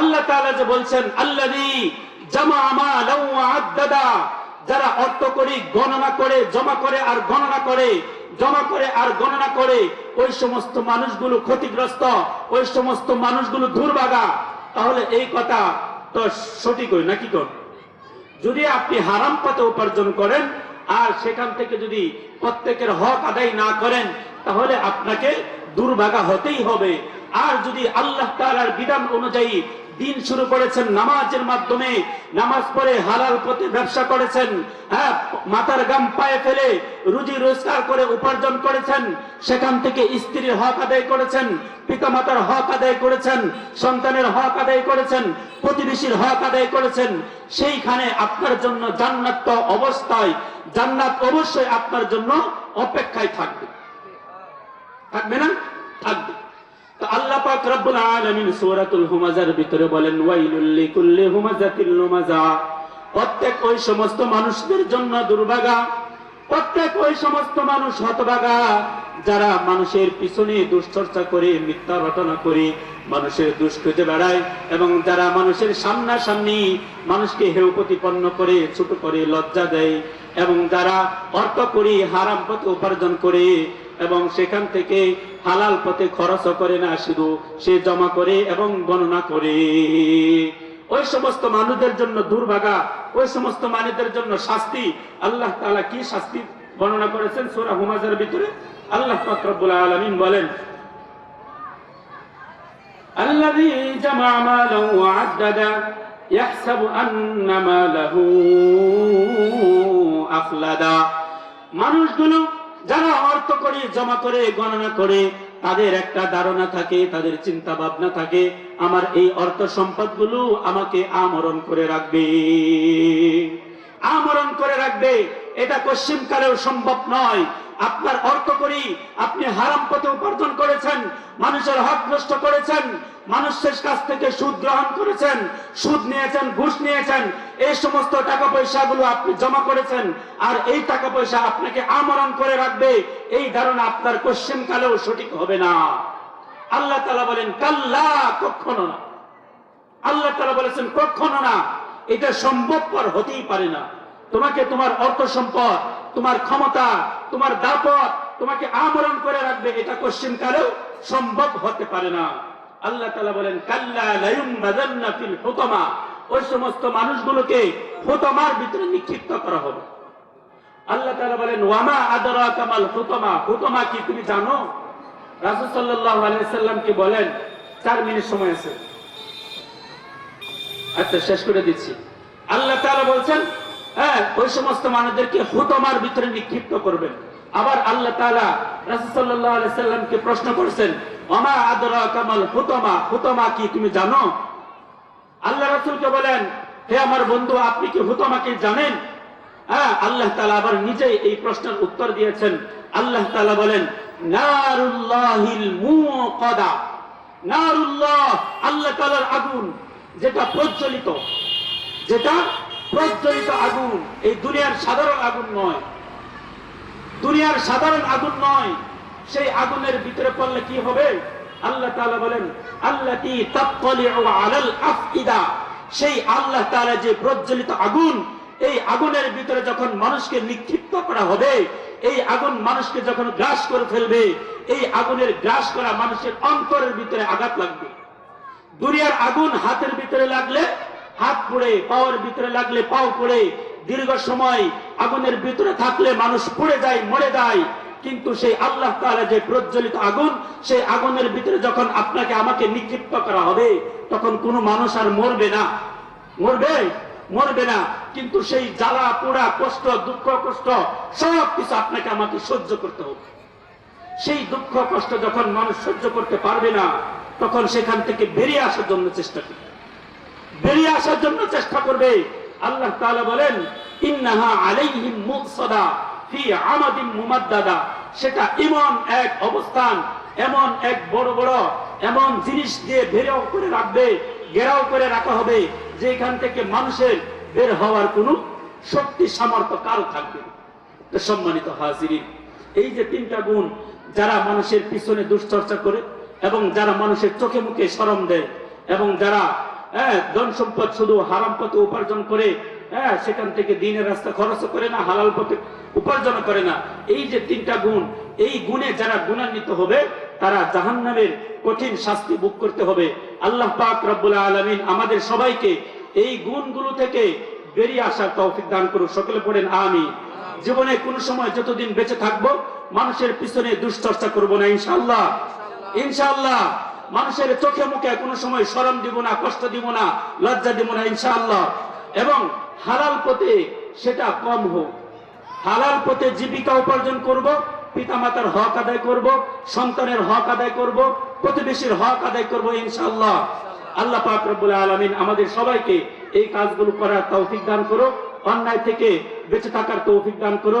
আল্লাহ তাআলা যে বলছেন, আল্লাযী জামা মালাও ওয়া আদ্দাদা। যারা অর্থ করি, গণনা করে, জমা করে আর গণনা করে, জমা করে আর গণনা করে, ওই সমস্ত মানুষগুলো ক্ষতিগ্রস্ত, ওই সমস্ত মানুষগুলো দুর্ভাগা তাহলে এই কথা তো সঠিক হই নাকি কোন? যদি আপনি হারাম পথে উপার্জন করেন আর সেখান থেকে যদি প্রত্যেকের হক আদায় না করেন, তাহলে আপনাকে দুর্ভাগা হতেই হবে। আর যদি আল্লাহ তাআলার বিধান অনুযায়ী দিন শুরু করেছেন নামাজের মাধ্যমে। নামাজ পড়ে হালাল পথে ব্যবসা করেছেন হ্যাঁ মাথার গাম পায়ে ফেলে রুজি রোজগার করে উপার্জন করেছেন, সেখান থেকে স্ত্রীর হক আদায় করেছেন, পিতামাতার হক আদায় করেছেন, সন্তানের হক আদায় করেছেন, প্রতিবেশীর হক আদায় করেছেন। সেইখানে আপনার জন্য জান্নাত অবস্থায়, জান্নাত অবশ্যই আপনার জন্য অপেক্ষায় থাকবে। থাকবে না? পাক রব্বুল আলামিন সূরাতুল হুমাজার ভিতরে বলেন, ওয়াইলুল লিকুল্লি হুমাজাতিল লুমাজা প্রত্যেক ওই সমস্ত মানুষদের জন্য দুর্ভাগা, প্রত্যেক ওই সমস্ত মানুষ হতভাগা, যারা মানুষের পিছনে দুশ্চর্চা করে, মিথ্যা ঘটনা করে, মানুষের দুষ বেড়ায় এবং যারা মানুষের সামনাসামনি মানুষকে হেউ প্রতিপন্ন করে, ছোট করে, লজ্জা দেয় এবং যারা অর্থ করি হারাম পথে উপার্জন করে এবং সেখান থেকে হালাল পথে খরচ করে না শুধু সে জমা করে এবং গণনা করে ওই সমস্ত মানুষদের জন্য দুর্ভাগা ওই সমস্ত মানুষদের জন্য শাস্তি আল্লাহ তাআলা কি শাস্তি বর্ণনা করেছেন সূরা হুমাজার ভিতরে আল্লাহ পাক রব্বুল আলামিন বলেন الذي جمع مالا وعددا يحسب أن ماله أخلدا মানুষগুলো যারা অর্থ করে, জমা করে, গণনা করে, তাদের একটা ধারণা থাকে, তাদের চিন্তা ভাবনা থাকে, আমার এই অর্থ সম্পদগুলো আমাকে আমরণ করে রাখবে। আমরণ করে রাখবে। এটা পশ্চিমকালেও সম্ভব নয়। আপনার অর্থ করি, আপনি হারাম পথে উপার্জন করেছেন, মানুষের হক নষ্ট করেছেন, মানুষের কাছ থেকে সুদ গ্রহণ করেছেন, সুদ নিয়েছেন, ঘুষ নিয়েছেন, এই সমস্ত টাকা পয়সা গুলো আপনি জমা করেছেন, আর এই টাকা পয়সা আপনাকে আমরণ করে রাখবে, এই ধারণা আপনার পশ্চিম কালেও সঠিক হবে না। আল্লাহ তালা বলেন, কাল্লা কখনো না। আল্লাহ তালা বলেছেন, কখনো না। এটা সম্ভবপর হতেই পারে না। তোমাকে তোমার অর্থ সম্পদ, তোমার ক্ষমতা তোমার দাপট তোমাকে আমরণ করে রাখবে, এটা কোশ্চিন কালেও সম্ভব হতে পারে না। আল্লাহ তালা বলেন, কাল্লা ওই সমস্ত মানুষগুলোকে হুতমার ভিতরে নিক্ষিপ্ত করা হবে। আল্লাহ তালা বলেন, ওয়ামা আদরা কামাল হুতমা হুতমা কি তুমি জানো? রাসূল আলাইহি বলেন? চার মিনিট সময় আছে। আচ্ছা শেষ করে দিচ্ছি। আল্লাহ তাআলা বলছেন হ্যাঁ ওই সমস্ত মানুষদেরকে হুতমার ভিতরে নিক্ষিপ্ত করবেন। আবার আল্লাহ তাআলা রাসূল সাল্লামকে প্রশ্ন করেছেন, ওমা আদরা কামাল হুতমা হুতমা কি তুমি জানো? আল্লাহ রাসূলকে বলেন, হে আমার বন্ধু, আপনি কি হুতমাকে জানেন? হ্যাঁ আল্লাহ তালা আবার নিজেই এই প্রশ্নের উত্তর দিয়েছেন। আল্লাহ তালা বলেন আল্লাহ তাআলার আগুন, যেটা প্রজ্বলিত, যেটা প্রজ্বলিত আগুন, এই দুনিয়ার সাধারণ আগুন নয়। দুনিয়ার সাধারণ আগুন নয়, সেই আগুনের ভিতরে পড়লে কি হবে? আল্লাহ বলেন, আল্লাতি তাত্তালিউ আলাল আফইদা। সেই আল্লাহ তাআলা যে প্রজ্বলিত আগুন, এই আগুনের ভিতরে যখন মানুষকে নিক্ষিপ্ত করা হবে, এই আগুন মানুষকে যখন গ্রাস করে ফেলবে, এই আগুনের গ্রাস করা মানুষের অন্তরের ভিতরে আঘাত লাগবে। দুনিয়ার আগুন হাতের ভিতরে লাগলে হাত পুড়ে, পাওয়ার ভিতরে লাগলে পাও পুড়ে। দীর্ঘ সময় আগুনের ভিতরে থাকলে মানুষ পুড়ে যায়, মরে যায়। কিন্তু সেই আল্লাহ তাআলা যে প্রজ্বলিত আগুন, সেই আগুনের ভিতরে যখন আপনাকে আমাকে নিক্ষিপ্ত করা হবে, তখন কোনো মানুষ আর মরবে না। মরবে? মরবে না। কিন্তু সেই জ্বালা, পোড়া, কষ্ট, দুঃখ, কষ্ট, সব কিছু আপনাকে আমাকে সহ্য করতে হবে। সেই দুঃখ, কষ্ট যখন মানুষ সহ্য করতে পারবে না, তখন সেখান থেকে বেরিয়ে আসার জন্য চেষ্টা করবে। বেরিয়ে আসার জন্য চেষ্টা করবে। আল্লাহ তাআলা বলেন, ইন্নাহা আলাইহিম মুকসাদা ফি আমাদিন মুমাদ্দাদা। সেটা এমন এক অবস্থান, এমন এক বড় বড়, এমন জিনিস দিয়ে ঘেরাও করে রাখবে, ঘেরাও করে রাখা হবে, যেখান থেকে মানুষের বের হওয়ার কোনো শক্তি, সামর্থ্য কারও থাকবে সম্মানিত হাজিরিন, এই যে তিনটা গুণ যারা মানুষের পিছনে দুশ্চর্চা করে এবং যারা মানুষের চোখে মুখে সরম দেয় এবং যারা হ্যাঁ ধন সম্পদ শুধু হারাম পথে উপার্জন করে হ্যাঁ সেখান থেকে দিনের রাস্তা খরচ করে না, হালাল পথে উপার্জন করে না। এই যে তিনটা গুণ, এই গুণে যারা গুণান্বিত হবে, তারা জাহান্নামের কঠিন শাস্তি ভোগ করতে হবে। আল্লাহ পাক রব্বুল আলমিন আমাদের সবাইকে এই গুণগুলো থেকে বেরিয়ে আসার তৌফিক দান করুক। সকলে পড়েন আমি জীবনে কোন সময় যতদিন বেঁচে থাকব, মানুষের পিছনে দুশ্চর্চা করব না ইনশাল্লাহ ইনশাল্লাহ মানুষের চোখে মুখে কোনো সময় শরম দিব না, কষ্ট দিব না, লজ্জা দিব না, ইনশাআল্লাহ। এবং হালাল পথে সেটা কম হোক। হালাল পথে জীবিকা উপার্জন করব, পিতামাতার হক আদায় করব, সন্তানের হক আদায় করব, প্রতিবেশীর হক আদায় করব, ইনশাআল্লাহ। আল্লাহ পাক রব্বুল আলামিন আমাদের সবাইকে এই কাজগুলো করার তৌফিক দান করো অন্যায় থেকে বেঁচে থাকার তৌফিক দান করো